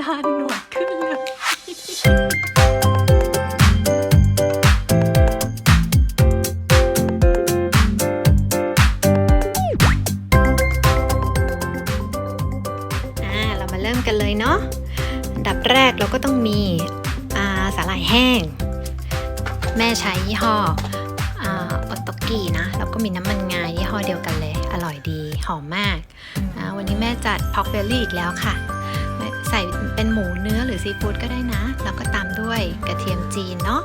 นานหนวดขึ้นเลยอ่าเรามาเริ่มกันเลยเนาะอันดับแรกเราก็ต้องมีาสาหร่ายแห้ง แม่ใช้ยี่ห้อออตโตกี้นะ แล้วก็มีน้ำมันงายี่ห้อเดียวกันเลย อร่อยดี หอมมากาวันนี้แม่จัดพ็อกเบลลี่อีกแล้วค่ะ ใส่เป็นหมูเนื้อหรือซีฟู้ดก็ได้นะ แล้วก็ตามด้วยกระเทียมจีนเนาะ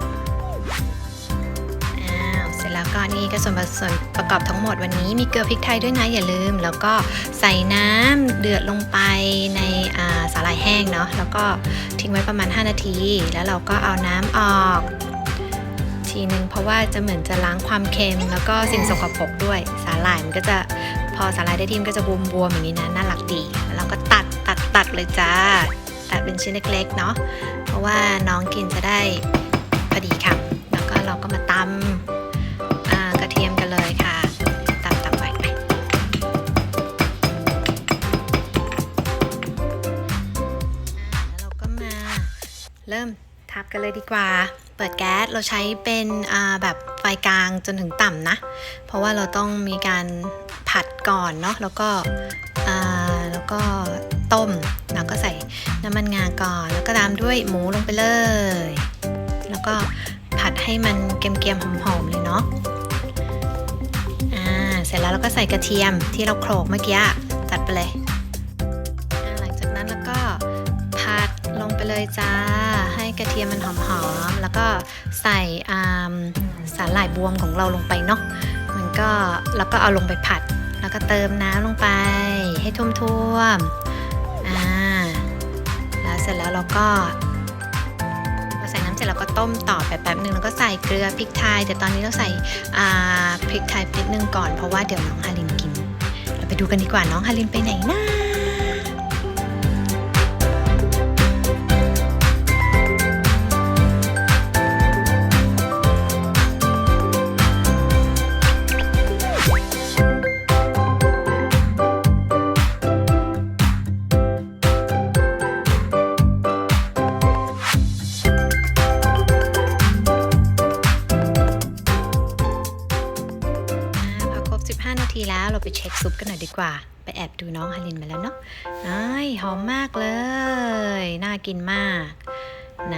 อ้าวเสร็จแล้วก็นี่ก็ส่วนผสมประกอบทั้งหมดวันนี้มีเกลือพริกไทยด้วยนะอย่าลืม แล้วก็ใส่น้ำเดือดลงไปในาสาหร่ายแห้งเนาะแล้วก็ทิ้งไว้ประมาณ 5 นาที แล้วเราก็เอาน้ำออก ทีนึงเพราะว่าจะเหมือนจะล้างความเค็ม แล้วก็สิ่งสกปรกด้วยสาหร่ายมันก็จะพอสาหร่ายได้ทีมก็จะบวมๆอย่างนี้นะน่ารักดี ตัดเลยจ้า ตัดเป็นชิ้นเล็กๆเนาะ เพราะว่าน้องกินจะได้พอดีคำแล้วก็เราก็มาตำกระเทียมกันเลยค่ะตับตับไว้ไปแล้วเราก็มาเริ่มทับกันเลยดีกว่า เปิดแก๊สเราใช้เป็นแบบไฟกลางจนถึงต่ำนะ เพราะว่าเราต้องมีการผัดก่อนเนาะ แล้วก็แล้วก็ ต้ม แล้วก็ใส่น้ำมันงาก่อน แล้วก็ตามด้วยหมูลงไปเลย แล้วก็ผัดให้มันเกรียมๆหอมๆเลยเนาะอ่าเสร็จแล้วเราก็ใส่กระเทียมที่เราโขลกเมื่อกี้จัดไปเลยหลังจากนั้นแล้วก็ผัดลงไปเลยจ้า ให้กระเทียมมันหอมๆแล้วก็ใส่อ่าสาหร่ายบวมของเราลงไปเนาะมันก็แล้วก็เอาลงไปผัดแล้วก็เติมน้ำลงไปให้ท่วมๆ อ่าแล้วเสร็จแล้วเราก็พอใส่น้ำเสร็จเราก็ต้มต่อไปแป๊บนึงแล้วก็ใส่เกลือพริกไทยแต่ตอนนี้เราใส่อ่าพริกไทยนิดนึงก่อนเพราะว่าเดี๋ยวน้องฮารินกิน เราไปดูกันดีกว่าน้องฮารินไปไหนนะ ทีแล้วเราไปเช็คซุปกันหน่อยดีกว่า ไปแอบดูน้องฮารินมาแล้วเนาะไอ้ายหอมมากเลย น่ากินมาก ไหน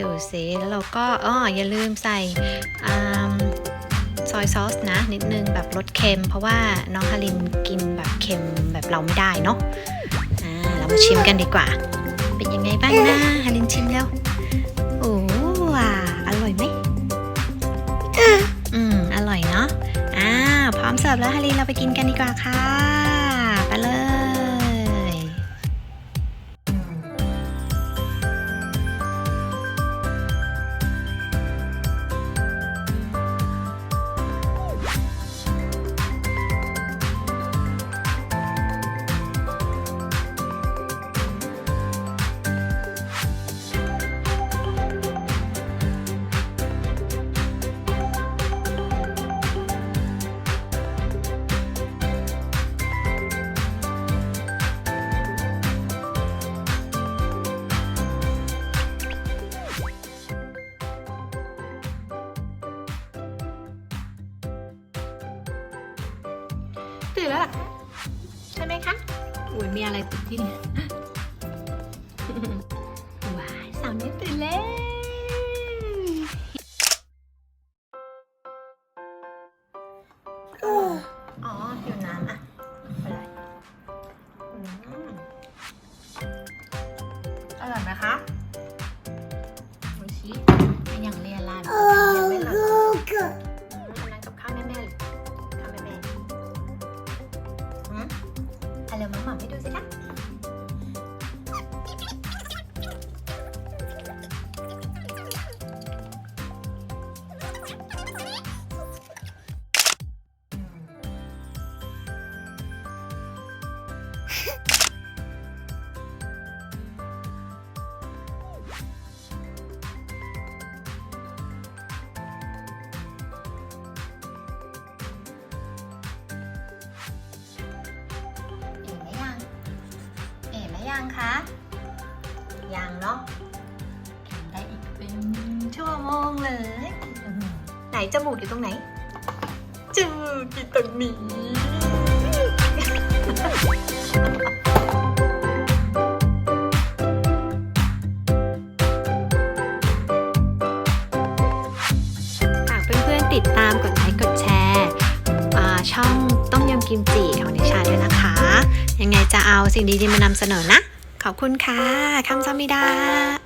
ดูซิแล้วเราก็อ้ออย่าลืมใส่อ่าซอยซอสนะ นิดนึงแบบรสเค็ม เพราะว่าน้องฮารินกินแบบเค็มแบบเราไม่ได้เนาะอ่าเรามาชิมกันดีกว่า เป็นยังไงบ้างนะฮารินชิมแล้ว มเสิร์ฟแล้วฮารินเราไปกินกันดีกว่าค่ะ ไปเลย ตื่นแล้วล่ะ ใช่ไหมคะอุ้ยมีอะไรติดที่นี่ว้าสาวนี้ตื่นแล้วอ๋ออยู่น้ำอะไปเลย เห็นไหมยังเห็นไหมยังคะ ยังเนาะได้อีกเป็นชั่วโมงเลยอื้อหือไหนจมูกอยู่ตรงไหนจมูกอยู่ตรงนี้ ฝากเพื่อนๆติดตามกดไลค์กดแชร์ช่องต้มยำกิมจิของดิชาด้วยนะคะ ยังไงจะเอาสิ่งดีๆมานำเสนอนะ ขอบคุณค่ะคำซามิดา